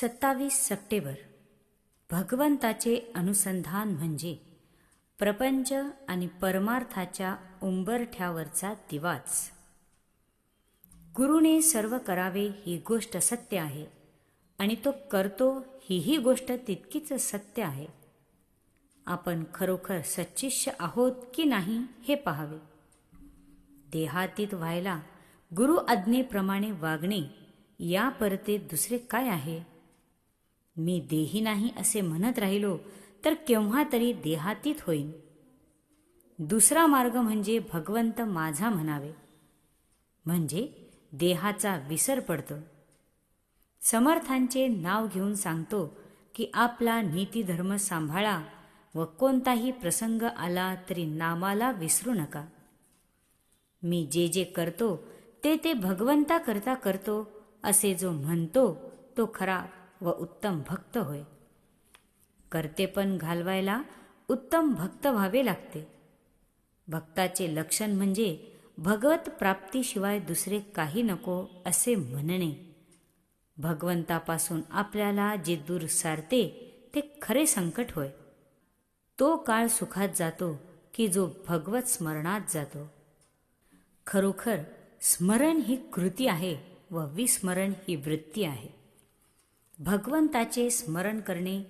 सत्तावीस सप्टेंबर. भगवंताचे अनुसंधान म्हणजे प्रपंच आणि परमार्थाच्या उंबरठ्यावरचा दिवाच. गुरुने सर्व करावे ही गोष्ट सत्य आहे आणि तो करतो हीही गोष्ट तितकीच सत्य आहे. आपण खरोखर सच्चिष्य आहोत की नाही हे पाहावे. देहातीत व्हायला गुरु आज्ञेप्रमाणे वागणे या परते दुसरे काय आहे? मी देही नाही असे म्हणत राहिलो तर केव्हा तरी देहातीत होईन. दुसरा मार्ग म्हणजे भगवंत माझा म्हणावे. म्हणजे देहाचा विसर पडतो. समर्थांचे नाव घेऊन सांगतो की आपला नीतीधर्म सांभाळा व कोणताही प्रसंग आला तरी नामाला विसरू नका. मी जे जे करतो ते ते भगवंता करता करतो असे जो म्हणतो तो खरा व उत्तम भक्त होय. करतेपण घालवायला उत्तम भक्त व्हावे लागते. भक्ताचे लक्षण म्हणजे भगवत प्राप्तीशिवाय दुसरे काही नको असे म्हणणे. भगवंतापासून आपल्याला जे दूर सारते ते खरे संकट होय. तो काळ सुखात जातो की जो भगवत स्मरणात जातो. खरोखर स्मरण ही कृती आहे व विस्मरण ही वृत्ती आहे. भगवंताचे स्मरण करणे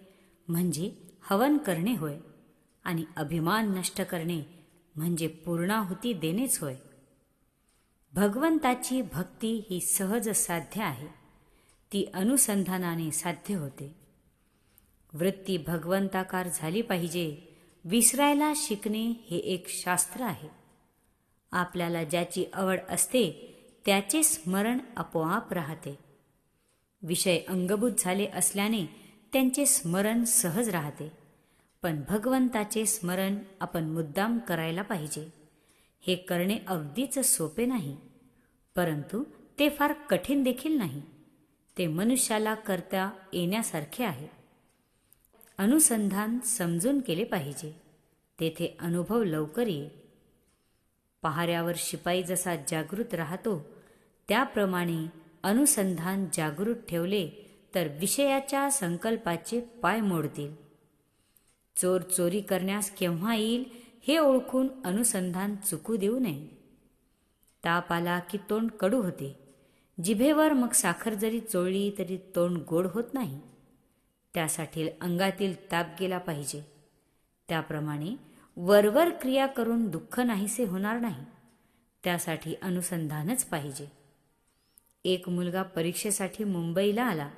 म्हणजे हवन करणे होय आणि अभिमान नष्ट करणे म्हणजे पूर्णाहुती देणेच होय. भगवंताची भक्ती ही सहज साध्य आहे. ती अनुसंधानाने साध्य होते. वृत्ती भगवंताकार झाली पाहिजे. विसरायला शिकणे हे एक शास्त्र आहे. आपल्याला ज्याची आवड असते त्याचे स्मरण आपोआप राहते. विषय अंगभूत झाले असल्याने त्यांचे स्मरण सहज राहते. पण भगवंताचे स्मरण आपण मुद्दाम करायला पाहिजे. हे करणे अगदीच सोपे नाही. परंतु ते फार कठीण देखील नाही. ते मनुष्याला करता येण्यासारखे आहे. अनुसंधान समजून केले पाहिजे. तेथे अनुभव लवकर येईल पहाऱ्यावर शिपाई जसा जागृत राहतो त्याप्रमाणे अनुसंधान जागृत ठेवले तर विषयाच्या संकल्पाचे पाय मोडतील. चोर चोरी करण्यास केव्हा येईल हे ओळखून अनुसंधान चुकू देऊ नये. ताप आला की तोंड कडू होते. जिभेवर मग साखर जरी चोळली तरी तोंड गोड होत नाही. त्यासाठी अंगातील ताप गेला पाहिजे. त्याप्रमाणे वरवर क्रिया करून दुःख नाहीसे होणार नाही. त्यासाठी अनुसंधानच पाहिजे. एक मुलगा परीक्षेसाठी मुंबईला आला.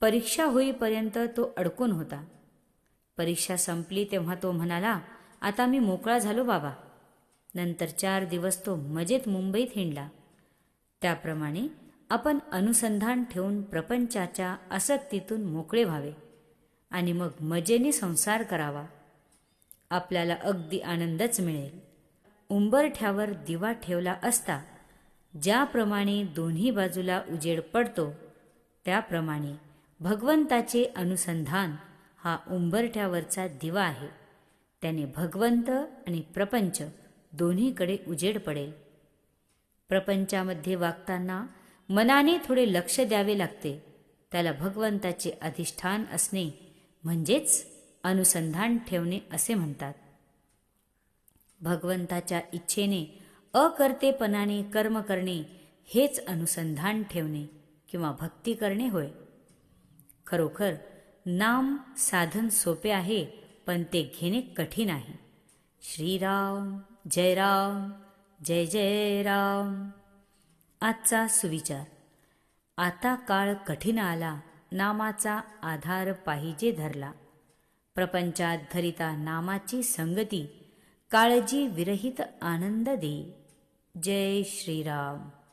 परीक्षा होईपर्यंत तो अडकून होता. परीक्षा संपली तेव्हा तो म्हणाला आता मी मोकळा झालो बाबा. नंतर चार दिवस तो मजेत मुंबईत हिंडला. त्याप्रमाणे आपण अनुसंधान ठेवून प्रपंचाच्या आसक्तीतून मोकळे व्हावे आणि मग मजेने संसार करावा. आपल्याला अगदी आनंदच मिळेल. उंबरठ्यावर दिवा ठेवला असता ज्याप्रमाणे दोन्ही बाजूला उजेड पडतो त्याप्रमाणे भगवंताचे अनुसंधान हा उंबरठ्यावरचा दिवा आहे. त्याने भगवंत आणि प्रपंच दोन्हीकडे उजेड पडेल. प्रपंचामध्ये वागताना मनाने थोडे लक्ष द्यावे लागते. त्याला भगवंताचे अधिष्ठान असणे म्हणजेच अनुसंधान ठेवणे असे म्हणतात. भगवंताच्या इच्छेने अकर्तेपणाने कर्म करणे हेच अनुसंधान ठेवणे किंवा भक्ती करणे होय. खरोखर नाम साधन सोपे आहे पण ते घेणे कठीण आहे. श्रीराम जय राम जय जय राम आजचा सुविचार. आता काळ कठीण आला नामाचा आधार पाहिजे धरला. प्रपंचात धरिता नामाची संगती काळजी विरहित आनंद दे. जय श्रीराम।